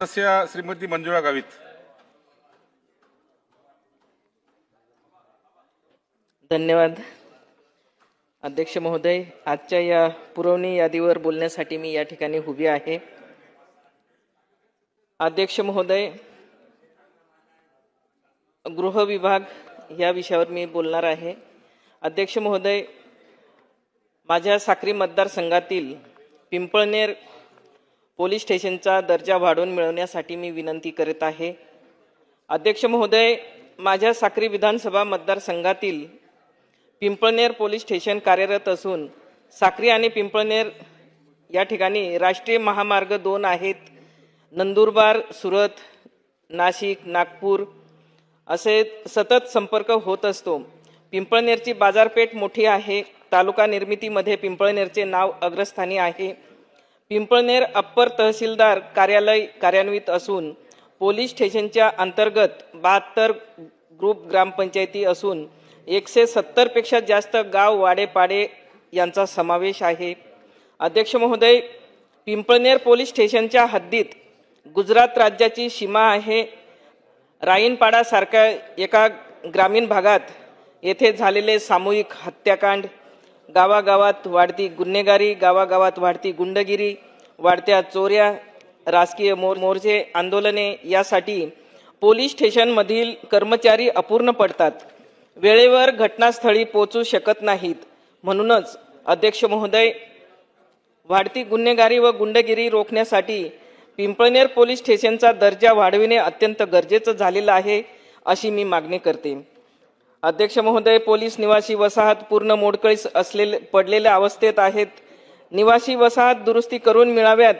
सदस्य श्रीमती मंजुळा गावित. धन्यवाद. अध्यक्ष महोदय आजच्या या पुरवणी यादीवर बोलण्यासाठी मी या ठिकाणी उभी आहे. अध्यक्ष महोदय गृह विभाग या विषयावर मी बोलणार आहे. अध्यक्ष महोदय माझ्या साक्री मतदारसंघातील पिंपळनेर पोलीस स्टेशनचा दर्जा वाढवून मिळवण्यासाठी मी विनंती करत आहे. अध्यक्ष महोदय माझ्या साक्री विधानसभा मतदारसंघातील पिंपळनेर पोलीस स्टेशन कार्यरत असून साक्री आणि पिंपळनेर या ठिकाणी राष्ट्रीय महामार्ग दोन आहेत. नंदुरबार सुरत नाशिक नागपूर असे सतत संपर्क होत असतो. पिंपळनेरची बाजारपेठ मोठी आहे. तालुका निर्मितीमध्ये पिंपळनेरचे नाव अग्रस्थानी आहे. पिंपळनेर अप्पर तहसीलदार कार्यालय कार्यान्वित असून पोलीस स्टेशनच्या अंतर्गत बहात्तर ग्रुप ग्रामपंचायती असून एकशे सत्तरपेक्षा जास्त गाव वाडेपाडे यांचा समावेश आहे. अध्यक्ष महोदय पिंपळनेर पोलीस स्टेशनच्या हद्दीत गुजरात राज्याची सीमा आहे. राईनपाडासारख्या एका ग्रामीण भागात येथे झालेले सामूहिक हत्याकांड गावागावात वाढती गुन्हेगारी गावागावात वाढती गुंडगिरी वाढत्या चोऱ्या राजकीय मोर मोर्चे आंदोलने यासाठी पोलीस स्टेशनमधील कर्मचारी अपूर्ण पडतात. वेळेवर घटनास्थळी पोचू शकत नाहीत. म्हणूनच अध्यक्ष महोदय वाढती गुन्हेगारी व गुंडगिरी रोखण्यासाठी पिंपळनेर पोलीस स्टेशनचा दर्जा वाढविणे अत्यंत गरजेचं झालेलं आहे अशी मी मागणी करते. अध्यक्ष महोदय पोलीस निवासी वसाहत पूर्ण मोडकळीस असलेले पडलेल्या अवस्थेत आहेत. निवासी वसाहत दुरुस्ती करून मिळाव्यात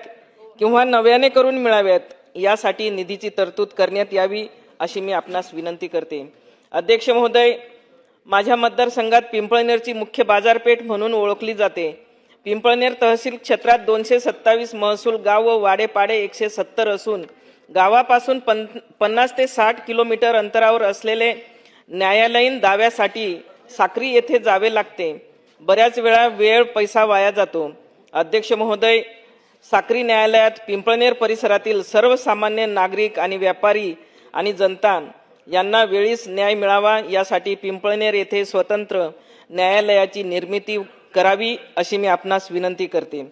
किंवा नव्याने करून मिळाव्यात यासाठी निधीची तरतूद करण्यात यावी अशी मी आपणास विनंती करते. अध्यक्ष महोदय माझ्या मतदारसंघात पिंपळनेरची मुख्य बाजारपेठ म्हणून ओळखली जाते. पिंपळनेर तहसील क्षेत्रात दोनशे सत्तावीस महसूल गाव व वाडेपाडे एकशे सत्तर असून गावापासून पन पन्नास ते साठ किलोमीटर अंतरावर असलेले न्यायालयीन दाव्यासाठी साक्री येथे जावे लागते. बऱ्याच वेळा वेळ पैसा वाया जातो. अध्यक्ष महोदय साक्री न्यायालयात पिंपळनेर परिसरातील सर्वसामान्य नागरिक आणि व्यापारी आणि जनता यांना वेळीच न्याय मिळावा यासाठी पिंपळनेर येथे स्वतंत्र न्यायालयाची निर्मिती करावी अशी मी आपणास विनंती करते.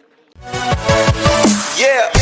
Yeah.